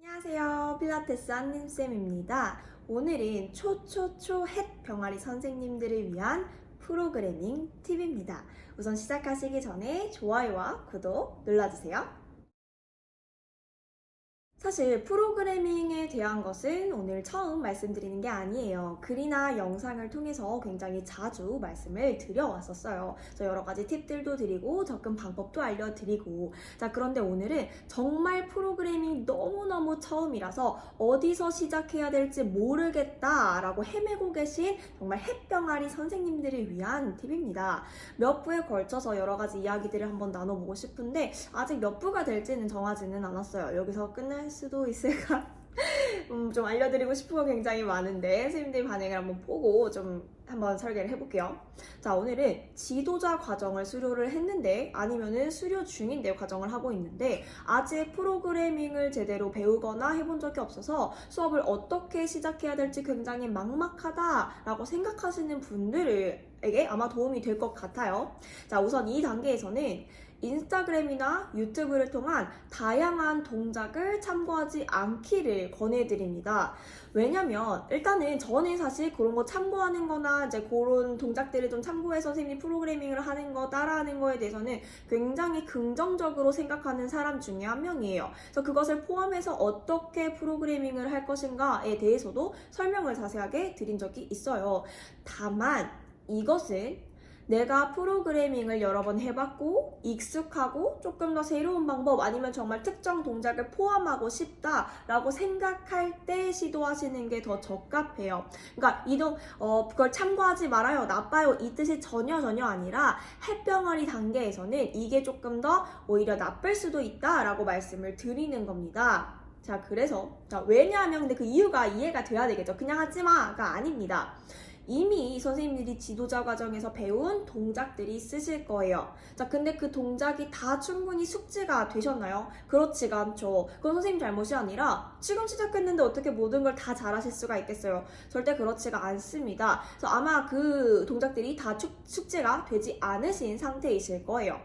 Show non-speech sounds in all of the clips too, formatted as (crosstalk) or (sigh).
안녕하세요. 필라테스 한님쌤입니다. 오늘은 초초초 햇 병아리 선생님들을 위한 프로그래밍 팁입니다. 우선 시작하시기 전에 좋아요와 구독 눌러주세요. 사실 프로그래밍에 대한 것은 오늘 처음 말씀드리는 게 아니에요. 글이나 영상을 통해서 굉장히 자주 말씀을 드려왔었어요. 그래서 여러 가지 팁들도 드리고 접근 방법도 알려드리고 자 그런데 오늘은 정말 프로그래밍 너무너무 처음이라서 어디서 시작해야 될지 모르겠다라고 헤매고 계신 정말 햇병아리 선생님들을 위한 팁입니다. 몇 부에 걸쳐서 여러 가지 이야기들을 한번 나눠보고 싶은데 아직 몇 부가 될지는 정하지는 않았어요. 여기서 끝날 수도 있을까? (laughs) 음, 좀 알려드리고 싶은 거 굉장히 많은데 선생님들 반응을 한번 보고 좀 한번 설계를 해볼게요. 자 오늘은 지도자 과정을 수료를 했는데 아니면은 수료 중인데 과정을 하고 있는데 아직 프로그래밍을 제대로 배우거나 해본 적이 없어서 수업을 어떻게 시작해야 될지 굉장히 막막하다라고 생각하시는 분들에게 아마 도움이 될 것 같아요. 자 우선 이 단계에서는 인스타그램이나 유튜브를 통한 다양한 동작을 참고하지 않기를 권해드립니다. 왜냐면 일단은 저는 사실 그런 거 참고하는 거나 이제 그런 동작들을 좀 참고해서 선생님이 프로그래밍을 하는 거 따라하는 거에 대해서는 굉장히 긍정적으로 생각하는 사람 중에 한 명이에요. 그래서 그것을 포함해서 어떻게 프로그래밍을 할 것인가에 대해서도 설명을 자세하게 드린 적이 있어요. 다만 이것은 내가 프로그래밍을 여러 번 해봤고 익숙하고 조금 더 새로운 방법 아니면 정말 특정 동작을 포함하고 싶다라고 생각할 때 시도하시는 게 더 적합해요. 그러니까 이동 어 그걸 참고하지 말아요 나빠요 이 뜻이 전혀 전혀 아니라 햇병아리 단계에서는 이게 조금 더 오히려 나쁠 수도 있다라고 말씀을 드리는 겁니다. 자 그래서 자 왜냐하면 근데 그 이유가 이해가 돼야 되겠죠. 그냥 하지 마가 아닙니다. 이미 선생님들이 지도자 과정에서 배운 동작들이 있으실 거예요. 자, 근데 그 동작이 다 충분히 숙지가 되셨나요? 그렇지가 않죠. 그건 선생님 잘못이 아니라 지금 시작했는데 어떻게 모든 걸 다 잘하실 수가 있겠어요? 절대 그렇지가 않습니다. 그래서 아마 그 동작들이 다 축, 숙지가 되지 않으신 상태이실 거예요.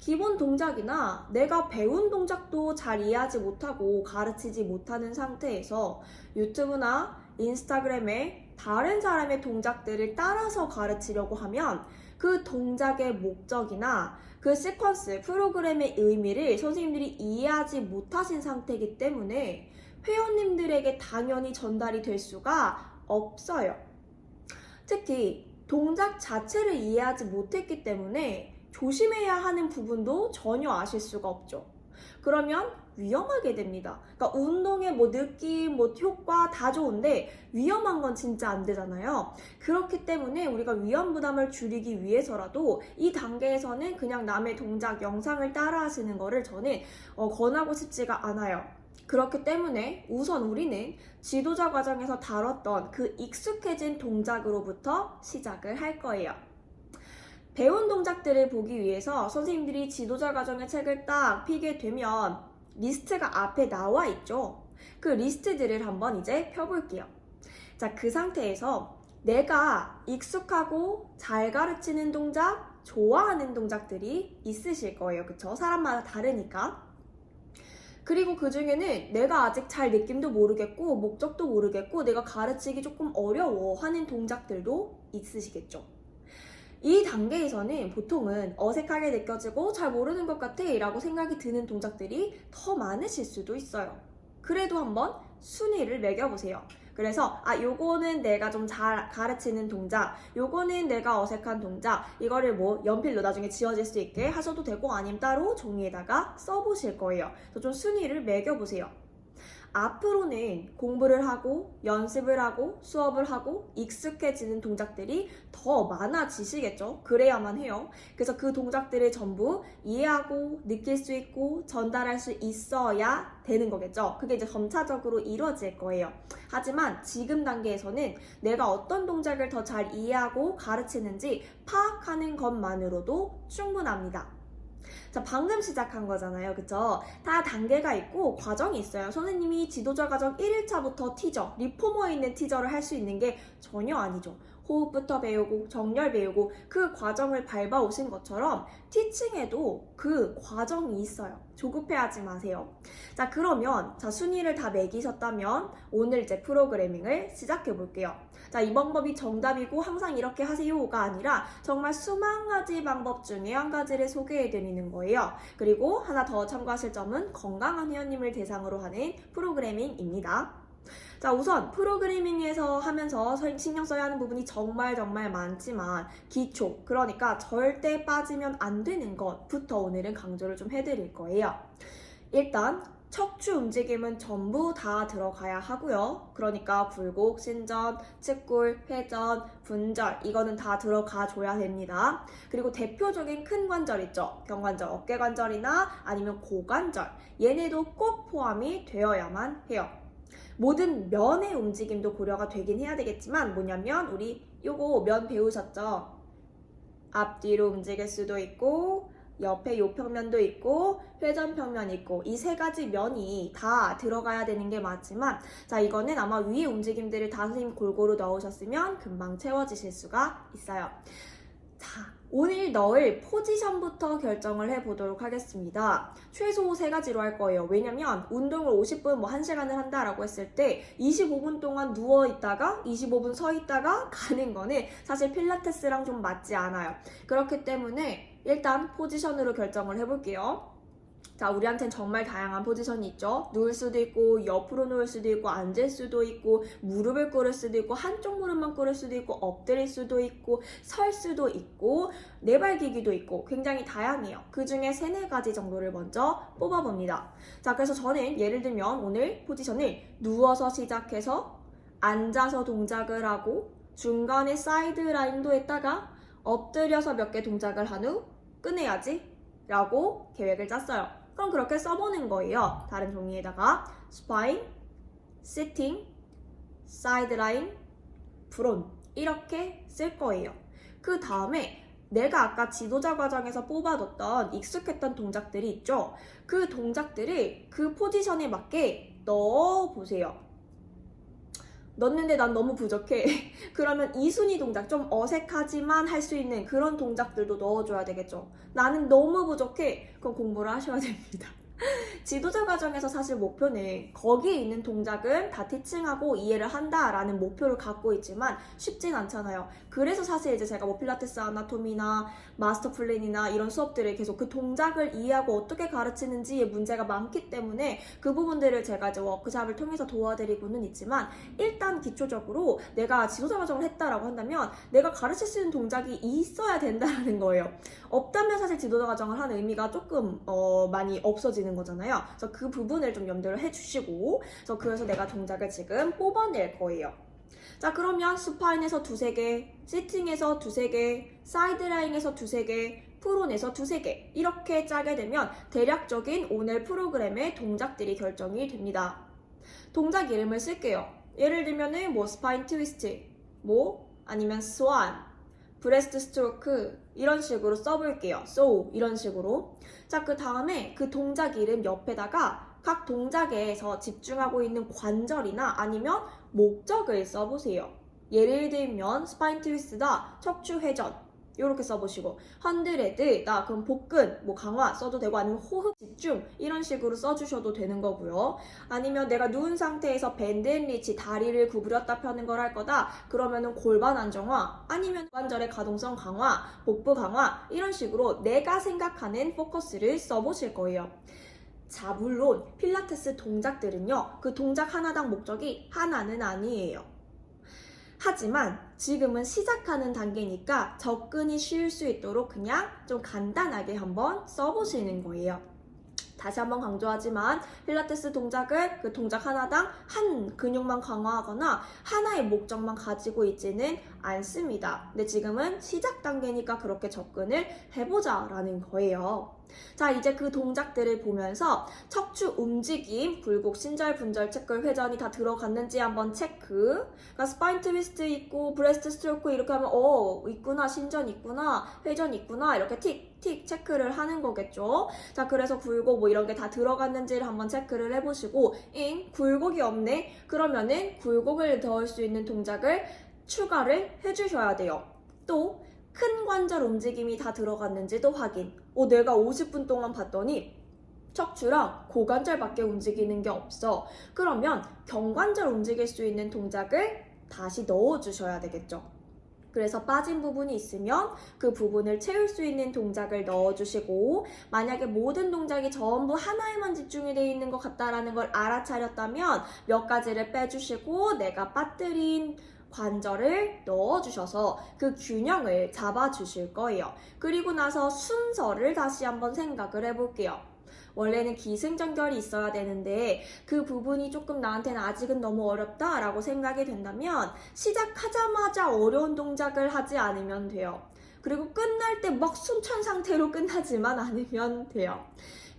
기본 동작이나 내가 배운 동작도 잘 이해하지 못하고 가르치지 못하는 상태에서 유튜브나 인스타그램에 다른 사람의 동작들을 따라서 가르치려고 하면 그 동작의 목적이나 그 시퀀스, 프로그램의 의미를 선생님들이 이해하지 못하신 상태이기 때문에 회원님들에게 당연히 전달이 될 수가 없어요. 특히 동작 자체를 이해하지 못했기 때문에 조심해야 하는 부분도 전혀 아실 수가 없죠. 그러면 위험하게 됩니다. 그러니까 운동의 뭐 느낌, 뭐 효과 다 좋은데 위험한 건 진짜 안 되잖아요. 그렇기 때문에 우리가 위험 부담을 줄이기 위해서라도 이 단계에서는 그냥 남의 동작 영상을 따라 하시는 거를 저는 어, 권하고 싶지가 않아요. 그렇기 때문에 우선 우리는 지도자 과정에서 다뤘던 그 익숙해진 동작으로부터 시작을 할 거예요. 배운 동작들을 보기 위해서 선생님들이 지도자 과정의 책을 딱 피게 되면 리스트가 앞에 나와 있죠. 그 리스트들을 한번 이제 펴볼게요. 자, 그 상태에서 내가 익숙하고 잘 가르치는 동작, 좋아하는 동작들이 있으실 거예요. 그쵸? 사람마다 다르니까. 그리고 그 중에는 내가 아직 잘 느낌도 모르겠고, 목적도 모르겠고, 내가 가르치기 조금 어려워 하는 동작들도 있으시겠죠. 이 단계에서는 보통은 어색하게 느껴지고 잘 모르는 것 같아 라고 생각이 드는 동작들이 더 많으실 수도 있어요. 그래도 한번 순위를 매겨보세요. 그래서 아 요거는 내가 좀 잘 가르치는 동작 요거는 내가 어색한 동작 이거를 뭐 연필로 나중에 지워질 수 있게 하셔도 되고 아니면 따로 종이에다가 써보실 거예요. 그래서 좀 순위를 매겨보세요. 앞으로는 공부를 하고 연습을 하고 수업을 하고 익숙해지는 동작들이 더 많아지시겠죠? 그래야만 해요. 그래서 그 동작들을 전부 이해하고 느낄 수 있고 전달할 수 있어야 되는 거겠죠? 그게 이제 점차적으로 이루어질 거예요. 하지만 지금 단계에서는 내가 어떤 동작을 더 잘 이해하고 가르치는지 파악하는 것만으로도 충분합니다. 자, 방금 시작한 거잖아요. 그쵸? 다 단계가 있고 과정이 있어요. 선생님이 지도자 과정 1일차부터 티저, 리포머에 있는 티저를 할 수 있는 게 전혀 아니죠. 호흡부터 배우고 정렬 배우고 그 과정을 밟아 오신 것처럼 티칭에도 그 과정이 있어요. 조급해하지 마세요. 자, 그러면 자, 순위를 다 매기셨다면 오늘 이제 프로그래밍을 시작해 볼게요. 자, 이 방법이 정답이고 항상 이렇게 하세요가 아니라 정말 수만 가지 방법 중에 한 가지를 소개해 드리는 거예요. 그리고 하나 더 참고하실 점은 건강한 회원님을 대상으로 하는 프로그래밍입니다. 자, 우선 프로그래밍에서 하면서 서- 신경 써야 하는 부분이 정말 정말 많지만 기초, 그러니까 절대 빠지면 안 되는 것부터 오늘은 강조를 좀 해드릴 거예요. 일단 척추 움직임은 전부 다 들어가야 하고요. 그러니까 굴곡, 신전, 측골, 회전, 분절 이거는 다 들어가 줘야 됩니다. 그리고 대표적인 큰 관절 있죠. 경관절, 어깨관절이나 아니면 고관절 얘네도 꼭 포함이 되어야만 해요. 모든 면의 움직임도 고려가 되긴 해야 되겠지만 뭐냐면 우리 요거 면 배우셨죠? 앞뒤로 움직일 수도 있고 옆에 요평면도 있고 회전평면 있고 이 세 가지 면이 다 들어가야 되는 게 맞지만 자 이거는 아마 위에 움직임들을 다 선생님 골고루 넣으셨으면 금방 채워지실 수가 있어요. 자 오늘 넣을 포지션부터 결정을 해보도록 하겠습니다. 최소 세 가지로 할 거예요. 왜냐면 운동을 50분 뭐 1시간을 한다라고 했을 때 25분 동안 누워 있다가 25분 서 있다가 (laughs) 가는 거는 사실 필라테스랑 좀 맞지 않아요. 그렇기 때문에 일단 포지션으로 결정을 해볼게요. 자, 우리한텐 정말 다양한 포지션이 있죠. 누울 수도 있고, 옆으로 누울 수도 있고, 앉을 수도 있고, 무릎을 꿇을 수도 있고, 한쪽 무릎만 꿇을 수도 있고, 엎드릴 수도 있고, 설 수도 있고, 네발기기도 있고, 굉장히 다양해요. 그 중에 세네 가지 정도를 먼저 뽑아봅니다. 자, 그래서 저는 예를 들면 오늘 포지션을 누워서 시작해서 앉아서 동작을 하고, 중간에 사이드 라인도 했다가, 엎드려서 몇 개 동작을 한 후 끝내야지 라고 계획을 짰어요. 그럼 그렇게 써보는 거예요. 다른 종이에다가 스파인, 시팅, 사이드라인, 브론 이렇게 쓸 거예요. 그 다음에 내가 아까 지도자 과정에서 뽑아뒀던 익숙했던 동작들이 있죠. 그 동작들을 그 포지션에 맞게 넣어보세요. 넣는데 난 너무 부족해. (laughs) 그러면 이 순위 동작 좀 어색하지만 할 수 있는 그런 동작들도 넣어줘야 되겠죠. 나는 너무 부족해. 그럼 공부를 하셔야 됩니다. (laughs) 지도자 과정에서 사실 목표는 거기에 있는 동작은 다 티칭하고 이해를 한다라는 목표를 갖고 있지만 쉽진 않잖아요. 그래서 사실 이제 제가 뭐 필라테스 아나토미나 마스터 플랜이나 이런 수업들을 계속 그 동작을 이해하고 어떻게 가르치는지에 문제가 많기 때문에 그 부분들을 제가 이제 워크샵을 통해서 도와드리고는 있지만 일단 기초적으로 내가 지도자 과정을 했다라고 한다면 내가 가르칠 수 있는 동작이 있어야 된다는 거예요. 없다면 사실 지도자 과정을 하는 의미가 조금 어, 많이 없어지는 거잖아요. 그래서 그 부분을 좀 염두를 해주시고, 그래서 그래서 내가 동작을 지금 뽑아낼 거예요. 자 그러면 스파인에서 두세 개, 시팅에서 두세 개, 사이드라인에서 두세 개, 프론에서 두세 개 이렇게 짜게 되면 대략적인 오늘 프로그램의 동작들이 결정이 됩니다. 동작 이름을 쓸게요. 예를 들면은 뭐 스파인 트위스트, 뭐 아니면 스완, 브레스트 스트로크 이런 식으로 써볼게요. so 이런 식으로. 자, 그 다음에 그 동작 이름 옆에다가 각 동작에서 집중하고 있는 관절이나 아니면 목적을 써보세요. 예를 들면 스파인 트위스트다, 척추 회전 이렇게 써보시고 헌드레드 나 그럼 복근 뭐 강화 써도 되고 아니면 호흡 집중 이런 식으로 써주셔도 되는 거고요. 아니면 내가 누운 상태에서 밴드앤리치 다리를 구부렸다 펴는 걸 할 거다 그러면은 골반 안정화 아니면 관절의 가동성 강화 복부 강화 이런 식으로 내가 생각하는 포커스를 써보실 거예요. 자 물론 필라테스 동작들은요 그 동작 하나당 목적이 하나는 아니에요. 하지만 지금은 시작하는 단계니까 접근이 쉬울 수 있도록 그냥 좀 간단하게 한번 써보시는 거예요. 다시 한번 강조하지만 필라테스 동작을 그 동작 하나당 한 근육만 강화하거나 하나의 목적만 가지고 있지는 않습니다. 근데 지금은 시작 단계니까 그렇게 접근을 해보자 라는 거예요. 자, 이제 그 동작들을 보면서 척추 움직임, 굴곡, 신절, 분절, 체클, 회전이 다 들어갔는지 한번 체크. 그러니까 스파인 트위스트 있고 브레스트 스트로크 이렇게 하면 어, 있구나, 신전 있구나, 회전 있구나 이렇게 틱, 틱 체크를 하는 거겠죠. 자, 그래서 굴곡 뭐 이런 게 다 들어갔는지를 한번 체크를 해보시고 잉, 굴곡이 없네. 그러면은 굴곡을 넣을 수 있는 동작을 추가를 해주셔야 돼요. 또 큰 관절 움직임이 다 들어갔는지도 확인. 어, 내가 50분 동안 봤더니 척추랑 고관절밖에 움직이는 게 없어. 그러면 경관절 움직일 수 있는 동작을 다시 넣어주셔야 되겠죠. 그래서 빠진 부분이 있으면 그 부분을 채울 수 있는 동작을 넣어주시고 만약에 모든 동작이 전부 하나에만 집중이 되어 있는 것 같다라는 걸 알아차렸다면 몇 가지를 빼주시고 내가 빠뜨린 관절을 넣어주셔서 그 균형을 잡아주실 거예요. 그리고 나서 순서를 다시 한번 생각을 해볼게요. 원래는 기승전결이 있어야 되는데 그 부분이 조금 나한테는 아직은 너무 어렵다라고 생각이 된다면 시작하자마자 어려운 동작을 하지 않으면 돼요. 그리고 끝날 때 막 순천 상태로 (laughs) 끝나지만 않으면 돼요.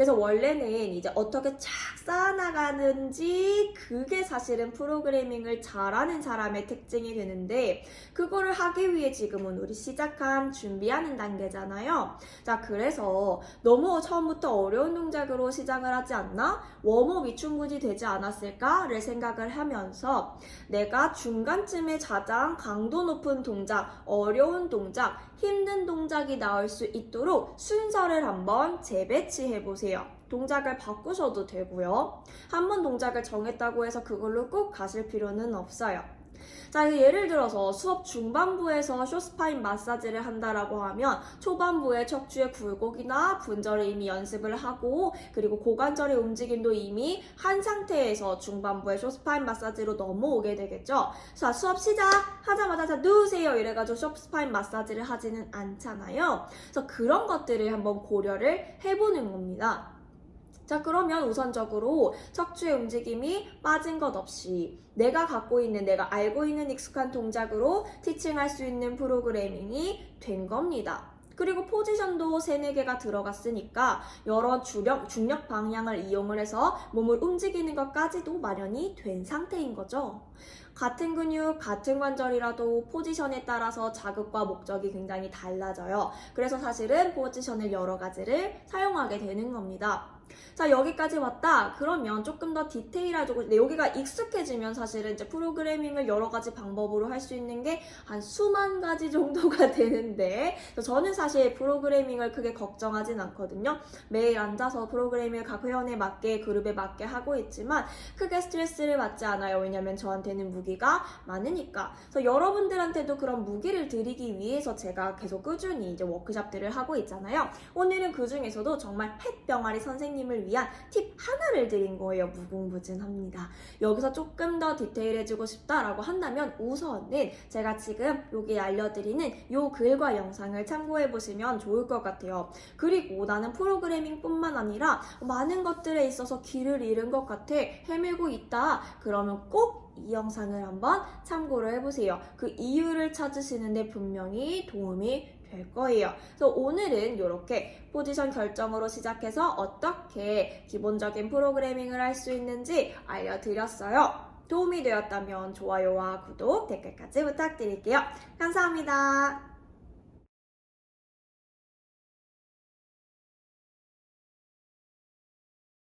그래서 원래는 이제 어떻게 착 쌓아나가는지 그게 사실은 프로그래밍을 잘하는 사람의 특징이 되는데 그거를 하기 위해 지금은 우리 시작한 준비하는 단계잖아요. 자, 그래서 너무 처음부터 어려운 동작으로 시작을 하지 않나? 웜업이 충분히 되지 않았을까를 생각을 하면서 내가 중간쯤에 가장 강도 높은 동작, 어려운 동작, 힘든 동작이 나올 수 있도록 순서를 한번 재배치해 보세요. 동작을 바꾸셔도 되고요. 한 번 동작을 정했다고 해서 그걸로 꼭 가실 필요는 없어요. 자, 예를 들어서 수업 중반부에서 쇼스파인 마사지를 한다라고 하면 초반부에 척추의 굴곡이나 분절을 이미 연습을 하고 그리고 고관절의 움직임도 이미 한 상태에서 중반부에 쇼스파인 마사지로 넘어오게 되겠죠. 자, 수업 시작 하자마자 자, 누우세요 이래가지고 쇼스파인 마사지를 하지는 않잖아요. 그래서 그런 것들을 한번 고려를 해보는 겁니다. 자, 그러면 우선적으로 척추의 움직임이 빠진 것 없이 내가 갖고 있는, 내가 알고 있는 익숙한 동작으로 티칭할 수 있는 프로그래밍이 된 겁니다. 그리고 포지션도 3, 4개가 들어갔으니까 여러 주력, 중력 방향을 이용을 해서 몸을 움직이는 것까지도 마련이 된 상태인 거죠. 같은 근육, 같은 관절이라도 포지션에 따라서 자극과 목적이 굉장히 달라져요. 그래서 사실은 포지션을 여러 가지를 사용하게 되는 겁니다. 자, 여기까지 왔다. 그러면 조금 더 디테일하고, 네, 여기가 익숙해지면 사실은 이제 프로그래밍을 여러 가지 방법으로 할 수 있는 게 한 수만 가지 정도가 (laughs) 되는데, 저는 사실 프로그래밍을 크게 걱정하진 않거든요. 매일 앉아서 프로그래밍을 각 회원에 맞게, 그룹에 맞게 하고 있지만, 크게 스트레스를 받지 않아요. 왜냐면 저한테는 무기가 많으니까. 그래서 여러분들한테도 그런 무기를 드리기 위해서 제가 계속 꾸준히 이제 워크샵들을 하고 있잖아요. 오늘은 그 중에서도 정말 햇병아리 선생님을 위한 팁 하나를 드린 거예요. 무궁무진합니다. 여기서 조금 더 디테일해지고 싶다라고 한다면 우선은 제가 지금 여기 알려드리는 요 글과 영상을 참고해 보시면 좋을 것 같아요. 그리고 나는 프로그래밍 뿐만 아니라 많은 것들에 있어서 길을 잃은 것 같아 헤매고 있다. 그러면 꼭이 영상을 한번 참고를 해보세요. 그 이유를 찾으시는데 분명히 도움이 될 거예요. 그래서 오늘은 이렇게 포지션 결정으로 시작해서 어떻게 기본적인 프로그래밍을 할 수 있는지 알려드렸어요. 도움이 되었다면 좋아요와 구독, 댓글까지 부탁드릴게요. 감사합니다.